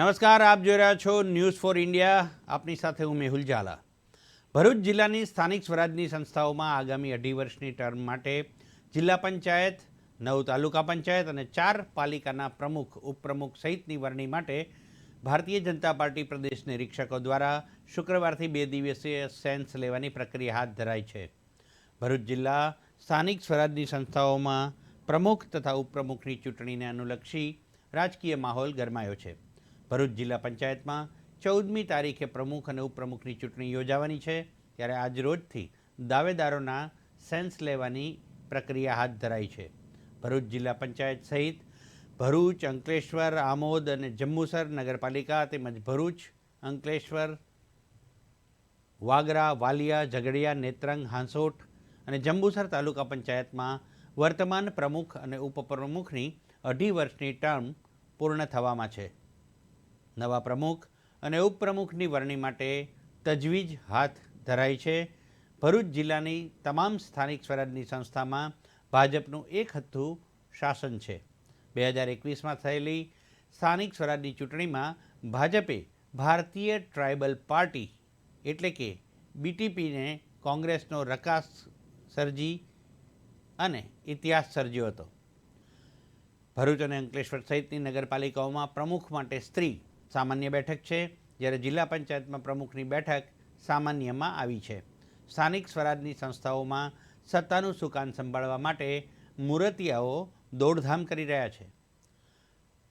નમસ્કાર, આપ જોઈ રહ્યા છો ન્યૂઝ ફોર ઇન્ડિયા આપની સાથે હું મેહુલ ઝાલા. ભરૂચ જિલ્લાની સ્થાનિક સ્વરાજની સંસ્થાઓમાં આગામી અઢી વર્ષની ટર્મ માટે જિલ્લા પંચાયત, નવ તાલુકા પંચાયત અને ચાર પાલિકાના પ્રમુખ, ઉપપ્રમુખ સહિતની વરણી માટે ભારતીય જનતા પાર્ટી પ્રદેશ નિરીક્ષકો દ્વારા શુક્રવારથી બે દિવસીય સેન્સ લેવાની પ્રક્રિયા હાથ ધરાઈ છે. ભરૂચ જિલ્લા સ્થાનિક સ્વરાજની સંસ્થાઓમાં પ્રમુખ તથા ઉપપ્રમુખની ચૂંટણીને અનુલક્ષી રાજકીય માહોલ ગરમાયો છે. ભરૂચ જિલ્લા પંચાયતમાં ચૌદમી તારીખે પ્રમુખ અને ઉપપ્રમુખની ચૂંટણી યોજાવાની છે, ત્યારે આજરોજથી દાવેદારોના સેન્સ લેવાની પ્રક્રિયા હાથ ધરાઈ છે. ભરૂચ જિલ્લા પંચાયત સહિત ભરૂચ, અંકલેશ્વર, આમોદ અને જંબુસર નગરપાલિકા તેમજ ભરૂચ, અંકલેશ્વર, વાગરા, વાલિયા, ઝઘડિયા, નેત્રંગ, હાંસોટ અને જંબુસર તાલુકા પંચાયતમાં વર્તમાન પ્રમુખ અને ઉપપ્રમુખની અઢી વર્ષની ટર્મ પૂર્ણ થવામાં છે. નવા પ્રમુખ અને ઉપપ્રમુખની વરણી માટે તજવીજ હાથ ધરાઈ છે. ભરૂચ જિલ્લાની તમામ સ્થાનિક સ્વરાજની સંસ્થામાં ભાજપનું એક હથ્થું શાસન છે. બે હજાર એકવીસમાં થયેલી સ્થાનિક સ્વરાજની ચૂંટણીમાં ભાજપે ભારતીય ટ્રાઇબલ પાર્ટી એટલે કે બીટીપીને કોંગ્રેસનો રકાસ સર્જી અને ઇતિહાસ સર્જ્યો હતો. ભરૂચ અને અંકલેશ્વર સહિતની નગરપાલિકાઓમાં પ્રમુખ માટે સ્ત્રી સામાન્ય બેઠક છે, જ્યારે જિલ્લા પંચાયતમાં પ્રમુખની બેઠક સામાન્યમાં આવી છે. સ્થાનિક સ્વરાજની સંસ્થાઓમાં સત્તાનું સુકાન સંભાળવા માટે મુરતિયાઓ દોડધામ કરી રહ્યા છે.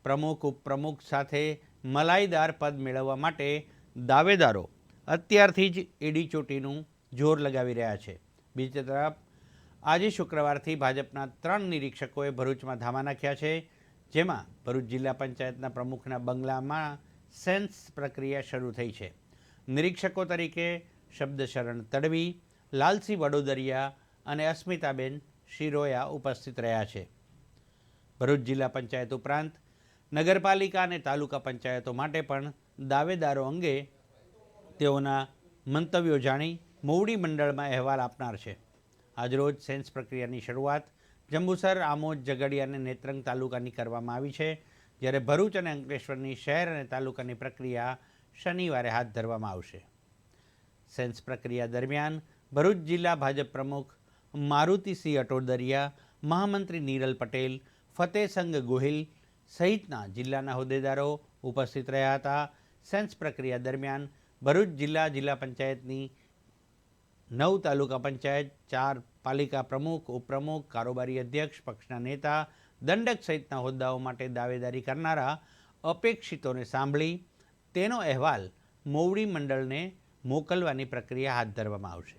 પ્રમુખ, ઉપપ્રમુખ સાથે મલાઈદાર પદ મેળવવા માટે દાવેદારો અત્યારથી જ એડી ચોટીનું જોર લગાવી રહ્યા છે. બીજી તરફ, આજે શુક્રવારથી ભાજપના ત્રણ નિરીક્ષકોએ ભરૂચમાં ધામા નાખ્યા છે, જેમાં ભરૂચ જિલ્લા પંચાયતના પ્રમુખના બંગલામાં સેન્સ પ્રક્રિયા શરૂ થઈ છે. નિરીક્ષકો તરીકે શબ્દશરણ તડવી લાલસિંહ વડોદરિયા અને અસ્મિતાબેન શિરોયા ઉપસ્થિત રહ્યા છે. ભરૂચ જિલ્લા પંચાયત ઉપરાંત નગરપાલિકા અને તાલુકા પંચાયતો માટે પણ દાવેદારો અંગે તેઓના મંતવ્યો જાણી મોવડી મંડળમાં અહેવાલ આપનાર છે. આજરોજ સેન્સ પ્રક્રિયાની શરૂઆત જંબુસર, આમોદ, ઝઘડિયા અને નેત્રંગ તાલુકાની કરવામાં આવી છે. જ્યારે ભરૂચ અને અંકલેશ્વરની શહેર અને તાલુકાની પ્રક્રિયા શનિવારે હાથ ધરવામાં આવશે. સેન્સ પ્રક્રિયા દરમિયાન ભરૂચ જિલ્લા ભાજપ પ્રમુખ મારુતિસિંહ અટોદરિયા, મહામંત્રી નીરલ પટેલ ફતેહસંગ ગોહિલ સહિતના જિલ્લાના હોદ્દેદારો ઉપસ્થિત રહ્યા હતા. સેન્સ પ્રક્રિયા દરમિયાન ભરૂચ જિલ્લા જિલ્લા પંચાયતની નવ તાલુકા પંચાયત, ચાર પાલિકા પ્રમુખ, ઉપપ્રમુખ, કારોબારી અધ્યક્ષ, પક્ષના નેતા દંડક સહિતના હોદ્દાઓ માટે દાવેદારી કરનારા અપેક્ષિતોને સાંભળી તેનો અહેવાલ મોવડી મંડળને મોકલવાની પ્રક્રિયા હાથ ધરવામાં આવશે.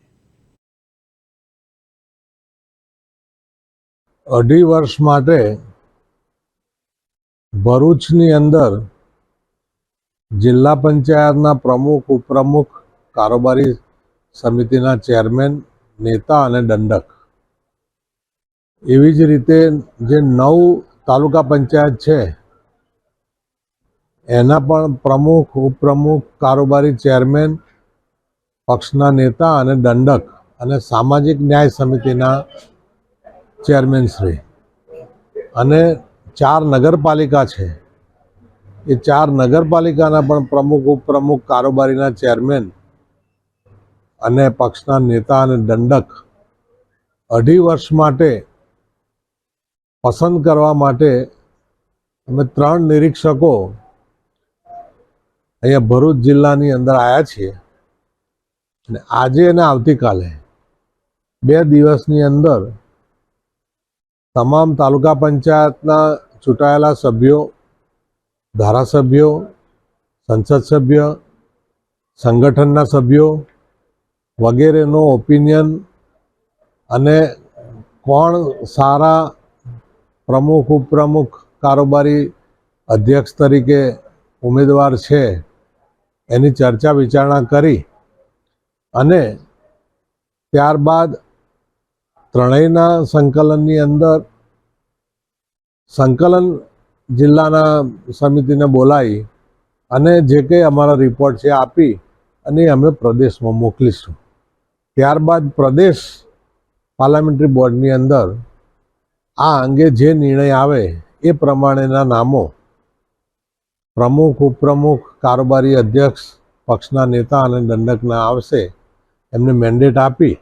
અઢી વર્ષ માટે ભરૂચની અંદર જિલ્લા પંચાયતના પ્રમુખ, ઉપપ્રમુખ, કારોબારી સમિતિના ચેરમેન, નેતા અને દંડક એવી જ રીતે જે નવ તાલુકા પંચાયત છે, એના પણ પ્રમુખ, ઉપપ્રમુખ, કારોબારી ચેરમેન, પક્ષના નેતા અને દંડક અને સામાજિક ન્યાય સમિતિના ચેરમેન શ્રી. અને ચાર નગરપાલિકા છે. એ ચાર નગરપાલિકાના પણ પ્રમુખ, ઉપપ્રમુખ, કારોબારીના ચેરમેન અને પક્ષના નેતા અને દંડક અઢી વર્ષ માટે પસંદ કરવા માટે અમે ત્રણ નિરીક્ષકો અહીંયા ભરૂચ જિલ્લાની અંદર આવ્યા છીએ. અને આજે અને આવતીકાલે બે દિવસની અંદર તમામ તાલુકા પંચાયતના ચૂંટાયેલા સભ્યો, ધારાસભ્યો, સંસદ સભ્ય, સંગઠનના સભ્યો વગેરેનો ઓપિનિયન અને કોણ સારા પ્રમુખ, ઉપપ્રમુખ, કારોબારી અધ્યક્ષ તરીકે ઉમેદવાર છે, એની ચર્ચા વિચારણા કરી અને ત્યારબાદ ત્રણેયના સંકલનની અંદર સંકલન જિલ્લાના સમિતિને બોલાવી અને જે કંઈ અમારા રિપોર્ટ છે આપી અને અમે પ્રદેશમાં મોકલીશું. ત્યારબાદ પ્રદેશ પાર્લામેન્ટરી બોર્ડની અંદર આ અંગે જે નિર્ણય આવે એ પ્રમાણેના નામો પ્રમુખ, ઉપપ્રમુખ, કારોબારી અધ્યક્ષ, પક્ષના નેતા અને દંડકના આવશે, એમને મેન્ડેટ આપી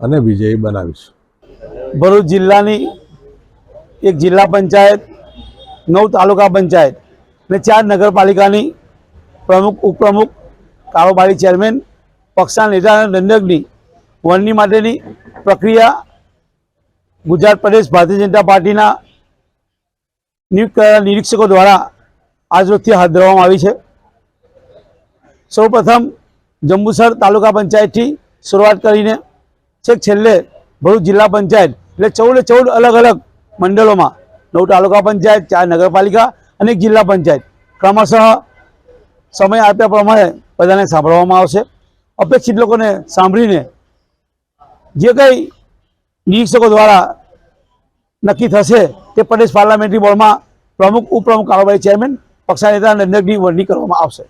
અને વિજયી બનાવીશું. ભરૂચ જિલ્લાની એક જિલ્લા પંચાયત, નવ તાલુકા પંચાયત અને ચાર નગરપાલિકાની પ્રમુખ, ઉપપ્રમુખ, કારોબારી ચેરમેન, પક્ષના નેતા અને દંડકની વરણી માટેની પ્રક્રિયા ગુજરાત પ્રદેશ ભારતીય જનતા પાર્ટીના નિયુક્ત કરેલા નિરીક્ષકો દ્વારા આજરોજથી હાથ ધરવામાં આવી છે. સૌપ્રથમ જંબુસર તાલુકા પંચાયતથી શરૂઆત કરીને છેક છેલ્લે ભરૂચ જિલ્લા પંચાયત એટલે ચૌદે ચૌદ અલગ અલગ મંડળોમાં નવ તાલુકા પંચાયત, ચાર નગરપાલિકા અને જિલ્લા પંચાયત. ક્રમશઃ સમય આપ્યા પ્રમાણે બધાને સાંભળવામાં આવશે. અપેક્ષિત લોકોને સાંભળીને જે કંઈ નિરીક્ષકો દ્વારા નક્કી થશે તે પ્રદેશ પાર્લામેન્ટરી બોર્ડમાં પ્રમુખ, ઉપપ્રમુખ કારોબારી ચેરમેન, પક્ષના નેતા દંડકની વરણી કરવામાં આવશે.